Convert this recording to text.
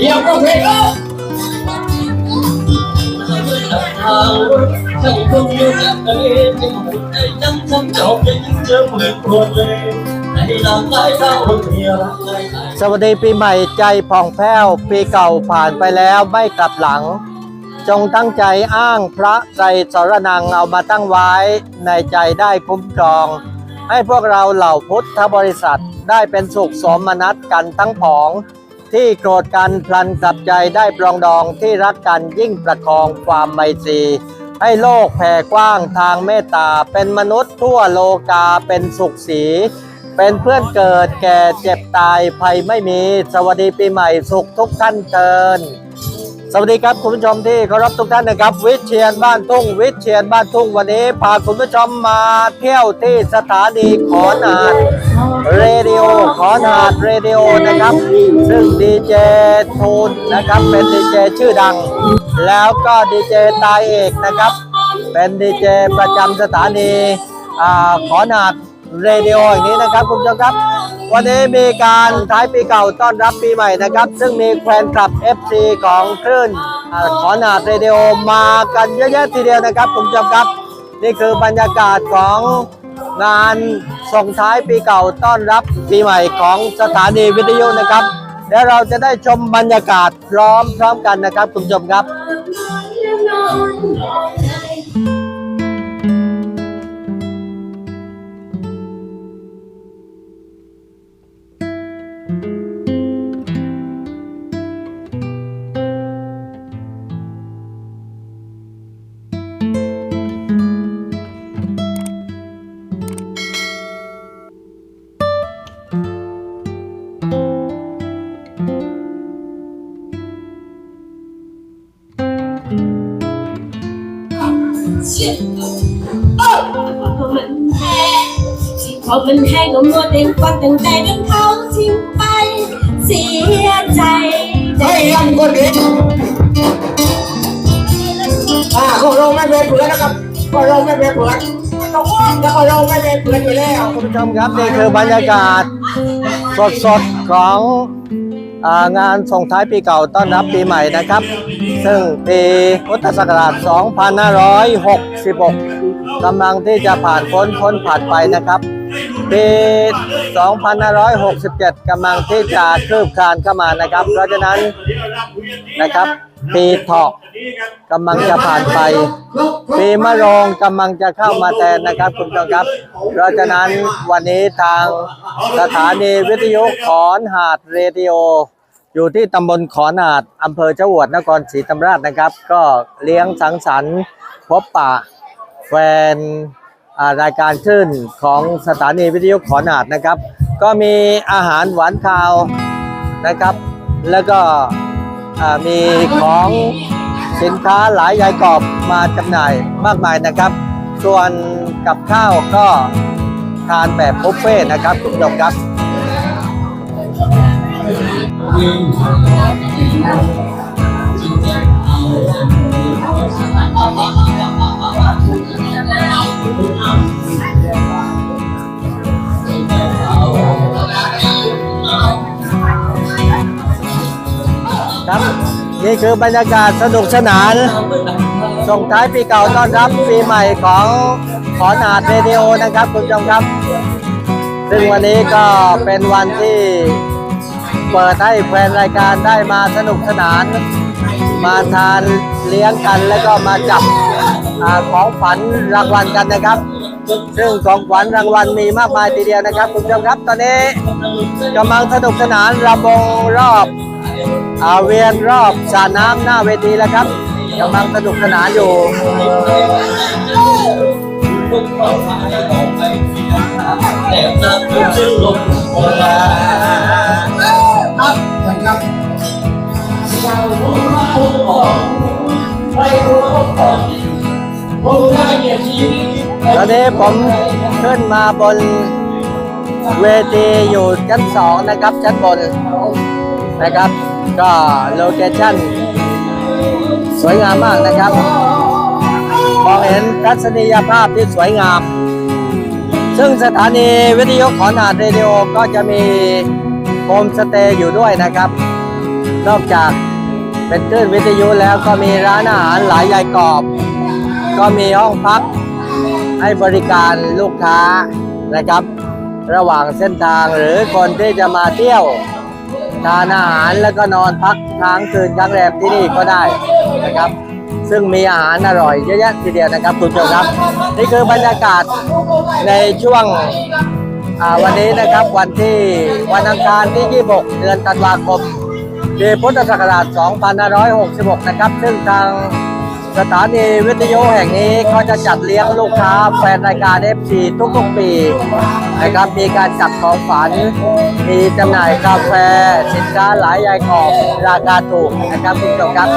เดี๋ยวก็เพลงแล้วทางฉันคงอยู่กับเธอเป็นหุ่นในจำฉันเจ้าเป็นเจ้าเหมือนคนเลยในหลังใต้เท้าเมียรักใจสวัสดีปีใหม่ใจผ่องแผ้วปีเก่าผ่านไปแล้วไม่กลับหลัง จงตั้งใจอ้างพระใจสรนังเอามาตั้งไว้ในใจได้คุ้มครอง ให้พวกเราเหล่าพุทธบริษัทได้เป็นสุขสมนัตกันทั้งผอง ที่โกรธกันพลันกลับใจได้ปรองดองที่รักกันยิ่งประคองความไมตรี ให้โลกแผ่กว้างทางเมตตา เป็นมนุษย์ทั่วโลกาเป็นสุขสี เป็นเพื่อนเกิดแก่เจ็บตายภัยไม่มี สวัสดีปีใหม่สุขทุกท่านเทิน สวัสดีครับคุณผู้ชมที่เคารพทุกท่านนะครับ วิเชียนบ้านทุ่ง วิเชียนบ้านทุ่งวันนี้พาคุณผู้ชมมาเที่ยวที่สถานีขอนหาดเรดิโอขอนหาดเรดิโอนะครับ ซึ่งดีเจทูนนะครับเป็นดีเจชื่อดัง แล้วก็ดีเจตายเอกนะครับ เป็นดีเจประจำสถานีอขอนหาดเรดิโออย่างนี้นะครับคุณผู้ชมครับ วันนี้มีการท้ายปีเก่าต้อนรับปีใหม่นะครับ ซึ่งมีแฟนคลับ FC ของคลื่นขอหนาดเรดิโอมากันเยอะแยะทีเดียวนะครับคุณผู้ชมครับ นี่คือบรรยากาศของงานส่งท้ายปีเก่าต้อนรับปีใหม่ของสถานีวิทยุนะครับเดี๋ยวเราจะได้ชมบรรยากาศพร้อมพร้อมกันนะครับคุณผู้ชมครับ มันแห้งที่พอมันแห้งก็มัวแต่ฟังตั้งแต่จนเขาทิ้งไป เสียใจใจให้ยังคนนี้อ่าของเราไม่เป็นเผือนนะครับของเราไม่เป็นเผือนต้องอ้อมแล้วก็เราไม่เป็นเผือนอยู่แล้วคุณผู้ชมครับนี่คือบรรยากาศสดๆของอา งานส่งท้ายปีเก่าต้อนรับปีใหม่นะครับ ซึ่งปีพุทธศักราช 2566กำลังที่จะผ่านพ้นพ้นผ่านไปนะครับ ปี2567กำลังที่จะคืบคลานเข้ามานะครับ เพราะฉะนั้นนะครับ ปีเถาะกำลังจะผ่านไป ปีมะโรงกำลังจะเข้ามาแทนนะครับคุณผู้ชมครับ เพราะฉะนั้นวันนี้ทางสถานีวิทยุขอนหาดเรดิโออยู่ที่ตำบลขอนหาดอำเภอเจ้าหวดนครศรีธรรมราชนะครับ ก็เลี้ยงสังสรรค์พบปะแฟน รายการคลื่นของสถานีวิทยุขอนาดนะครับ ก็มีอาหารหวานคาวนะครับ แล้วก็อ่ามีของสินค้าหลายยายกรอบมาจำหน่ายมากมายนะครับ ส่วนกับข้าวก็ทานแบบบุฟเฟ่นะครับคุณผู้ชมครับ นี่คือบรรยากาศสนุกสนาน ส่งท้ายปีเก่าต้อนรับปีใหม่ของขอนาดเรดิโอนะครับคุณผู้ชมครับ ซึ่งวันนี้ก็เป็นวันที่เปิดให้แฟนรายการได้มาสนุกสนาน มาทานเลี้ยงกันแล้วก็มาจับอของฝันรางวัลกันนะครับ ซึ่งของขวัญรางวัลมีมากมายทีเดียวนะครับคุณผู้ชมครับ ตอนนี้กำลังสนุกสนานรำวงรอบ อาเวียนรอบสระน้ำหน้าเวทีแล้วครับกำลังสนุกสนานอยู่แต่ตาผมชื่อลมโบราณครับนะครับไม่รู้ก่อนผมได้เกียรติชีวิตตอนนี้ผมขึ้นมาบนเวทีอยู่ชั้นสองนะครับชั้นบนนะครับ ก็โลเคชั่นสวยงามมากนะครับมองเห็นทัศนียภาพที่สวยงาม ซึ่งสถานีวิทยุขอนาดเรดิโอก็จะมีโฮมสเตย์อยู่ด้วยนะครับ นอกจากเป็นคลื่นวิทยุแล้วก็มีร้านอาหารหลายยายกรอบ ก็มีห้องพักให้บริการลูกค้านะครับ ระหว่างเส้นทางหรือคนที่จะมาเที่ยว ทานอาหารแล้วก็นอนพักค้างคืนค้างแรมที่นี่ก็ได้นะครับ ซึ่งมีอาหารอร่อยเยอะแยะทีเดียวนะครับคุณผู้ชมครับ นี่คือบรรยากาศในช่วงวันนี้นะครับวันที่วันอังคารที่ 26 เดือนธันวาคมปีพุทธศักราช 2566 นะครับ ซึ่งทาง สถานีวิทยุแห่งนี้เขาจะจัดเลี้ยงลูกค้าแฟนรายการ FC ทุกๆ ปีนะครับมีการจัดของฝัน มีจำหน่ายกาแฟ สินค้าหลายยายขอบราคาถูกนะครับคุณผู้ชมครับ